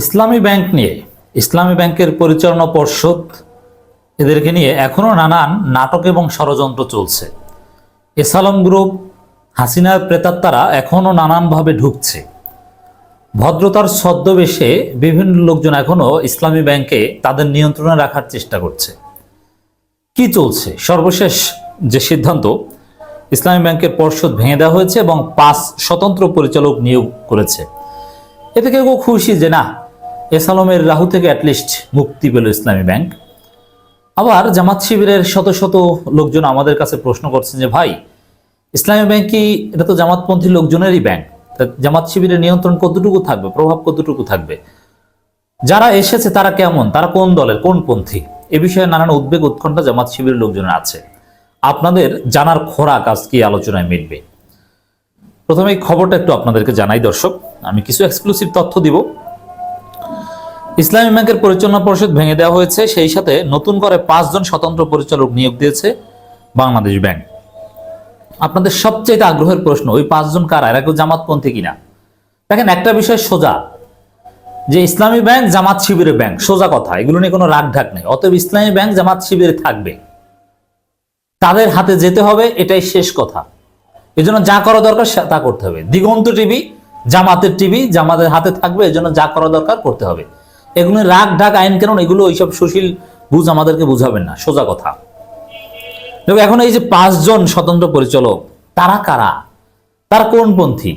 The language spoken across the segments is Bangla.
ইসলামী ব্যাংক নিয়ে, ইসলামী ব্যাংকের পরিচালনা পর্ষদ এদেরকে নিয়ে এখনও নানান নাটক এবং ষড়যন্ত্র চলছে। এসালম গ্রুপ, হাসিনার প্রেতাত্মারা এখনও নানানভাবে ঢুকছে। ভদ্রতার ছদ্মবেশে বিভিন্ন লোকজন এখনও ইসলামী ব্যাংকে তাদের নিয়ন্ত্রণে রাখার চেষ্টা করছে। কি চলছে? সর্বশেষ যে সিদ্ধান্ত, ইসলামী ব্যাংকের পর্ষদ ভেঙে দেওয়া হয়েছে এবং পাঁচ স্বতন্ত্র পরিচালক নিয়োগ করেছে। এতে কেউ খুশি যে না এস আলমের রাহু থেকে অ্যাটলিস্ট মুক্তি পেল ইসলামী ব্যাংক। আবার জামাত শিবিরের শত শত লোকজন আমাদের কাছে প্রশ্ন করছেন যে, ভাই, ইসলামী ব্যাংক কি এটা তো জামাতপন্থী লোকজনেরই ব্যাংক? জামাত শিবিরের নিয়ন্ত্রণ কতটুকু থাকবে, প্রভাব কতটুকু থাকবে? যারা এসেছে তারা কেমন? তারা কোন দলের, কোন পন্থী? এ বিষয়ে নানান উদ্বেগ উৎকণ্ঠা জামাত শিবিরের লোকজনের আছে। আপনাদের জানার খোরাক আজকে আলোচনায় মিটবে। প্রথমে এই খবরটা একটু আপনাদেরকে জানাই, দর্শক। আমি কিছু এক্সক্লুসিভ তথ্য দিব। ইসলামী ব্যাংকের পরিচালনা পরিষদ ভেঙে দেওয়া হয়েছে। সেই সাথে নতুন করে পাঁচজন স্বতন্ত্র পরিচালক নিয়োগ দিয়েছে বাংলাদেশ ব্যাংক। আপনাদের সবচেয়ে আগ্রহের প্রশ্ন, ওই পাঁচজন কারা? এরা কেউ জামাতপন্থী কিনা? দেখেন, একটা বিষয় সোজা, যে ইসলামী ব্যাংক জামাত শিবিরের ব্যাংক, সোজা কথা, এগুলো নিয়ে কোনো রাগ ঢাক নেই। অতএব ইসলামী ব্যাংক জামাত শিবিরে থাকবে। তাদের হাতে যেতে হবে, এটাই শেষ কথা। এজন্য যা করা দরকার তা করতে হবে। দিগন্ত টিভি, জামাতের টিভি, জামাতের হাতে থাকবে, এজন্য যা করা দরকার, করতে হবে। এগুলো রাগ, ঢাক, আইন কেন এগুলো ওইসব সুশীল বুঝ আমাদেরকে বুঝাবেন না, সোজা কথা। দেখো, এখন এই যে পাঁচজন স্বতন্ত্র পরিচালক, তারা কারা? তার কোন পন্থী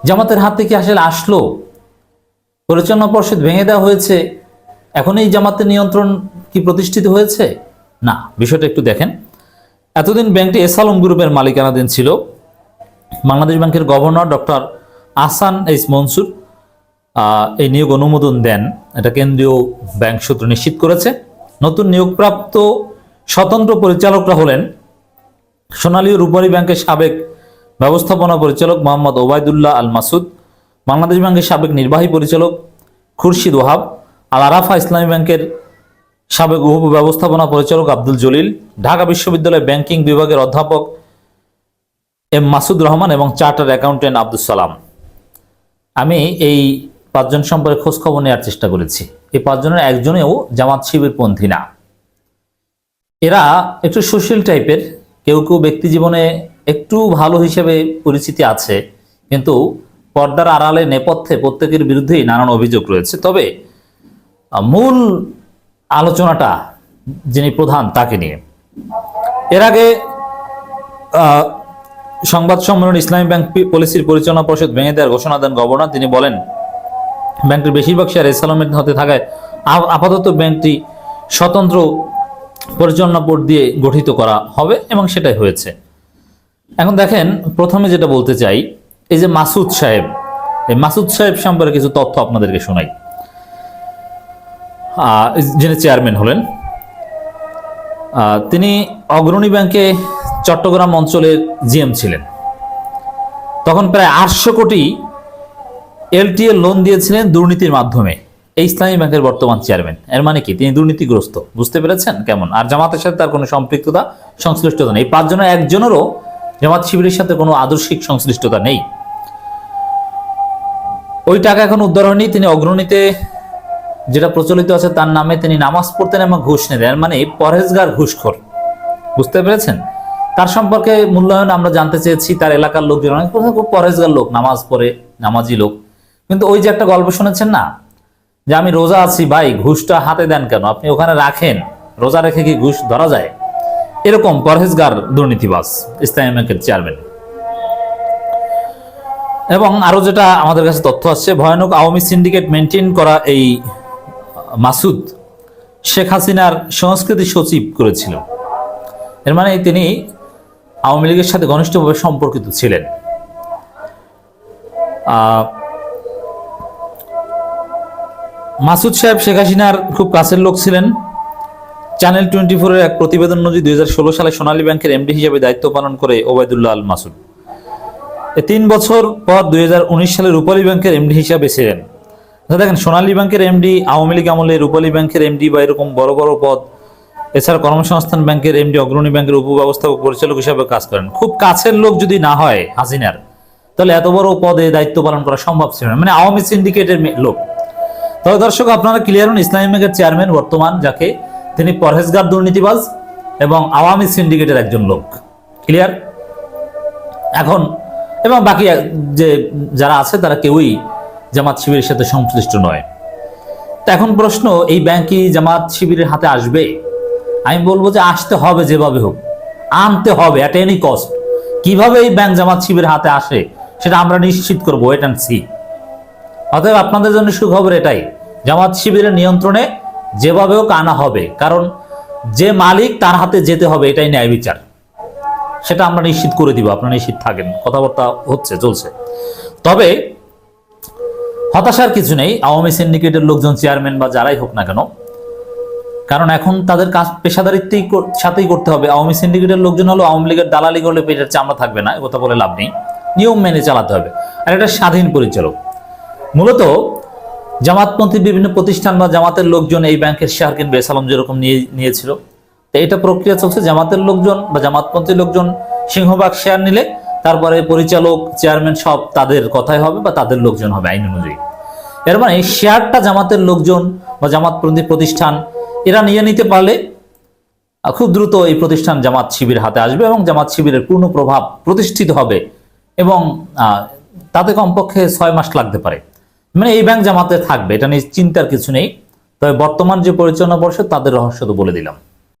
জামাতের হাত থেকে আসলে আসলো। পরিচালনা পর্ষদ ভেঙে দেওয়া হয়েছে। এখন এই জামাতের নিয়ন্ত্রণ কি প্রতিষ্ঠিত হয়েছে? না, বিষয়টা একটু দেখেন। এতদিন ব্যাংকটি এসালম গ্রুপের মালিকানাধীন ছিল। বাংলাদেশ ব্যাংকের governor doctor Ahsan H Mansur এই নিয়োগ অনুমোদন দেন। এটা কেন্দ্রীয় ব্যাংক সূত্র নিশ্চিত করেছে। নতুন নিয়োগপ্রাপ্ত স্বতন্ত্র পরিচালকরা হলেন সোনালী ও রূপালী ব্যাংকের সাবেক ব্যবস্থাপনা পরিচালক মোহাম্মদ ওবায়দুল্লাহ আল মাসুদ বাংলাদেশ ব্যাংকের সাবেক নির্বাহী পরিচালক খুরশিদ ওহাব আল আরাফা ইসলামী ব্যাংকের সাবেক উপ ব্যবস্থাপনা পরিচালক আব্দুল জলিল, ঢাকা বিশ্ববিদ্যালয়ের ব্যাংকিং বিভাগের অধ্যাপক এম মাসুদ রহমান এবং চার্টার অ্যাকাউন্টেন্ট আব্দুল সালাম। আমি এই পাঁচজন সম্পর্কে খোঁজ খবর নেওয়ার চেষ্টা করেছি। এই পাঁচজনের একজনেও জামাত শিবির পন্থী না। এরা একটু সুশীল টাইপের, কেউ কেউ ব্যক্তি জীবনে একটু ভালো হিসেবে পরিচিতি আছে, কিন্তু পর্দার আড়ালে নেপথ্যে প্রত্যেকের বিরুদ্ধেই নানান অভিযোগ রয়েছে। তবে মূল আলোচনাটা যিনি প্রধান তাকে নিয়ে। এর আগে সংবাদ সম্মেলন ইসলামী ব্যাংক পলিসির পরিচালনা পরিষদ ভেঙে দেওয়ার ঘোষণা দেন গভর্নর। তিনি বলেন ব্যাংকটির বেশিরভাগ শেয়ার ইসলামের হতে থাকায় আপ- আপাতত ব্যাংকটি স্বতন্ত্র পরিচালনা বোর্ড দিয়ে গঠিত করা হবে এবং সেটাই হয়েছে। এখন দেখেন, প্রথমে যেটা বলতে চাই, এই যে মাসুদ সাহেব, এই মাসুদ সাহেব সম্পর্কে কিছু তথ্য আপনাদেরকে শোনাই। যিনি চেয়ারম্যান হলেন তিনি অগ্রণী ব্যাংকে চট্টগ্রাম অঞ্চলের জিএম ছিলেন। তখন প্রায় আটশো কোটি এলটিএ লোন দিয়েছিলেন দুর্নীতির মাধ্যমে। এই ইসলামী ব্যাংকের বর্তমান চেয়ারম্যান এর মানে কি? তিনি দুর্নীতিগ্রস্ত। বুঝতে পেরেছেন? কেমন? আর জামাতের সাথে তার কোনো সম্পৃক্ততা, সংশ্লিষ্টতা নেই। পাঁচজনের একজনেরও জামাত শিবিরের সাথে কোনো আদর্শিক সংশ্লিষ্টতা নেই। ওই টাকা এখন উদ্ধার হয়নি। তিনি অগ্রণীতে যেটা প্রচলিত আছে তার নামে তিনি নামাজ পড়তেন এবং ঘুষ নিতেন। এর মানে পরহেজগার, ঘুষখোর। বুঝতে পেরেছেন? তার সম্পর্কে মূল্যায়ন আমরা জানতে চেয়েছি। তার এলাকার লোকজন অনেক পরহেজগার লোক, নামাজ পড়ে, নামাজি লোক। কিন্তু ওই যে একটা গল্প শুনেছেন না? যে আমি রোজা আছি, ভাই, ঘুষটা হাতে দেন কেন? আপনি ওখানে রাখেন, রোজা রেখে কি ঘুষ ধরা যায়? এরকম পরহেজগার দুর্নীতিবাস ইসলামী ব্যাংকের চেয়ারম্যান। এবং আরও যেটা আমাদের কাছে তথ্য আসছে, ভয়ানক আওয়ামী সিন্ডিকেট মেনটেন করা এই মাসুদ শেখ হাসিনার সংস্কৃতি সচিব করেছিল। এর মানে তিনি আওয়ামী লীগের সাথে ঘনিষ্ঠভাবে সম্পর্কিত ছিলেন। মাসুদ সাহেব, শেখ হাসিনার খুব কাছের লোক ছিলেন। চ্যানেল টোয়েন্টি ফোরের এক প্রতিবেদন অনুযায়ী দুই সালে সোনালী ব্যাংকের এমডি হিসেবে দায়িত্ব পালন করে ওবায়দুল্লাহ আল মাসুদ। তিন বছর পর দুই হাজার উনিশ সালে রূপালী ব্যাংকের এমডি হিসাবে ছিলেন। আচ্ছা দেখেন, সোনালী ব্যাংকের এমডি আওয়ামী লীগ আমলে রূপালী ব্যাংকের এমডি বা এরকম বড় বড় পদ, এছাড়া কর্মসংস্থান ব্যাংকের এমডি অগ্রণী ব্যাংকের উপব্যবস্থাপক, পরিচালক হিসাবে কাজ করেন। খুব কাছের লোক যদি না হয় হাসিনার, তাহলে এত বড় পদে দায়িত্ব পালন করা সম্ভব ছিল না। মানে আওয়ামী সিন্ডিকেটের লোক। তবে দর্শক, আপনারা ক্লিয়ার হন, ইসলামী ব্যাংকের চেয়ারম্যান বর্তমান, যাকে তিনি পরহেজগার দুর্নীতিবাজ এবং আওয়ামী সিন্ডিকেটের একজন লোক। ক্লিয়ার এখন, এবং বাকি যে যারা আছে, তারা কেউই জামাত শিবিরের সাথে সংশ্লিষ্ট নয়। তা এখন প্রশ্ন, এই ব্যাংক কি জামাত শিবিরের হাতে আসবে? আমি বলব যে আসতে হবে যেভাবে হোক। আনতে হবে অ্যাট এনি কস্ট কীভাবে এই ব্যাংক জামাত শিবিরের হাতে আসে, সেটা আমরা নিশ্চিত করব ওয়েট অ্যান্ড সি অতএব আপনাদের জন্য সুখবর এটাই। জামাত শিবিরের নিয়ন্ত্রণে যেভাবে হোক আনা হবে, কারণ যে মালিক তার হাতে যেতে হবে, এটাই ন্যায় বিচার। সেটা আমরা নিশ্চিত করে দিব, আপনারা নিশ্চিত থাকেন, কথাবার্তা হচ্ছে, চলছে। তবে হতাশার কিছু নেই, আওয়ামী সিন্ডিকেটের লোকজন, চেয়ারম্যান বা যারাই হোক না কেন, কারণ এখন তাদের কাজ পেশাদারিত্বেই সাথেই করতে হবে। আওয়ামী সিন্ডিকেটের লোকজন হলো, আওয়ামী লীগের দালালি করলে পেটের চামড়া থাকবে না কথা বলে লাভ নেই। নিয়ম মেনে চালাতে হবে। আর এটা স্বাধীন পরিচালক। মূলত জামাতপন্থী বিভিন্ন প্রতিষ্ঠান বা জামাতের লোকজন এই ব্যাংকের শেয়ার কিনবে, সালাম যেরকম নিয়ে, নিয়েছিল। তো এটা প্রক্রিয়া চলছে, জামাতের লোকজন বা জামাতপন্থী লোকজন সিংহবাগ শেয়ার নিলে, তারপরে পরিচালক চেয়ারম্যান সব তাদের কথাই হবে বা তাদের লোকজন হবে আইন অনুযায়ী। এর মানে শেয়ারটা জামাতের লোকজন বা জামাতপন্থী প্রতিষ্ঠান, এরা নিয়ে নিতে পারলে খুব দ্রুত এই প্রতিষ্ঠান জামাত শিবির হাতে আসবে এবং জামাত শিবিরের পূর্ণ প্রভাব প্রতিষ্ঠিত হবে এবং তাতে কমপক্ষে ছয় মাস লাগতে পারে। মানে এই ব্যাংক জামাতে থাকবে, এটা নিয়ে চিন্তার কিছু নেই। তবে বর্তমান যে পরিচালনা পর্ষদ, তাদের রহস্য তো বলে দিলাম।